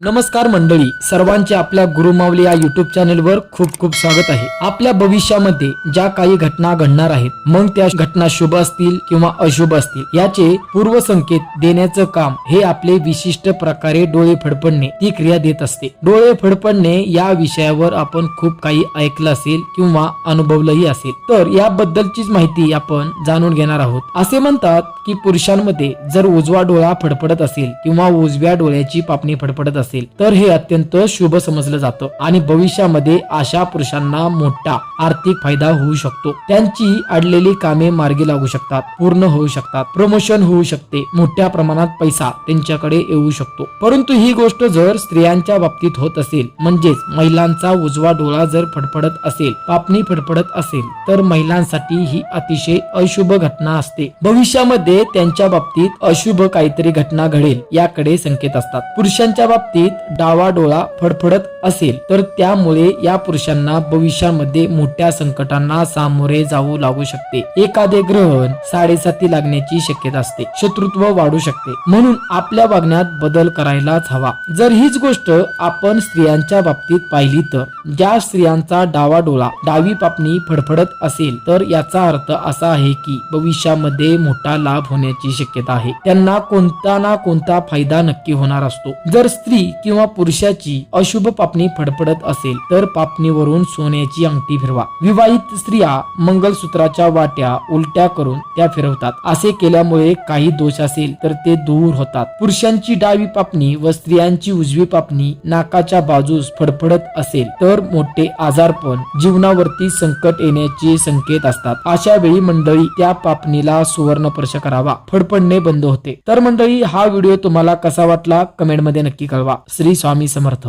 नमस्कार मंडळी सर्वांचे आपल्या गुरुमावली या युट्यूब चॅनेलवर खूप खूप स्वागत आहे. आपल्या भविष्यामध्ये ज्या काही घटना घडणार आहेत मग त्या घटना शुभ असतील किंवा अशुभ असतील याचे पूर्वसंकेत देण्याचं काम हे आपले विशिष्ट प्रकारे डोळे फडफडणे ती क्रिया देत असते. डोळे फडफडणे या विषयावर आपण खूप काही ऐकलं असेल किंवा अनुभवलंही असेल. तर याबद्दलचीच माहिती आपण जाणून घेणार आहोत. असे म्हणतात की पुरुषांमध्ये जर उजवा डोळा फडफडत असेल किंवा उजव्या डोळ्याची पापणी फडफडत असेल. तर हे अत्यंत शुभ समजलं जातं आणि भविष्यामध्ये अशा पुरुषांना मोठा आर्थिक फायदा होऊ शकतो. त्यांची अडलेली कामे मार्गी लागू शकतात पूर्ण होऊ शकतात प्रमोशन होऊ शकते मोठ्या प्रमाणात पैसा त्यांच्याकडे येऊ शकतो. परंतु ही गोष्ट जर स्त्रियांच्या बाबतीत होत असेल म्हणजेच महिलांचा उजवा डोळा जर फडफडत असेल पापणी फडफडत असेल तर महिलांसाठी ही अतिशय अशुभ घटना असते. भविष्यामध्ये त्यांच्या बाबतीत अशुभ काहीतरी घटना घडेल याकडे संकेत असतात. पुरुषांच्या बाबतीत डावा डोळा फडफडत असेल तर त्यामुळे या पुरुषांना भविष्यामध्ये मोठ्या संकटांना सामोरे जाऊ लागू शकते. एखादे ग्रहण साडेसाती लागण्याची शक्यता असते. शत्रुत्व वाढू शकते. म्हणून आपल्या वागण्यात बदल करायलाच हवा. जर हीच गोष्ट आपण स्त्रियांच्या बाबतीत पाहिली तर ज्या स्त्रियांचा डावा डोळा डावी पापणी फडफडत असेल तर याचा अर्थ असा आहे की भविष्यामध्ये मोठा लाभ होण्याची शक्यता आहे. त्यांना कोणता ना कोणता फायदा नक्की होणार असतो. जर स्त्री स्त्री किंवा पुरुषाची अशुभ पापणी फडफडत असेल तर पापणीवरून सोन्याची अंगठी फिरवा. विवाहित स्त्रिया मंगलसूत्राच्या वाट्या उलट्या करून त्या फिरवतात. असे केल्यामुळे काही दोष असेल तर ते दूर होतात. पुरुषांची डावी पापणी व स्त्रियांची उजवी पापणी नाकाच्या बाजूस फडफडत असेल तर मोठे आजारपण जीवनावरती संकट येण्याचे संकेत असतात. अशा वेळी मंडळी त्या पापणीला सुवर्ण स्पर्श करावा. फडफडणे बंद होते. तर मंडळी हा व्हिडिओ तुम्हाला कसा वाटला? कमेंटमध्ये नक्की कळवा. श्री स्वामी समर्थ.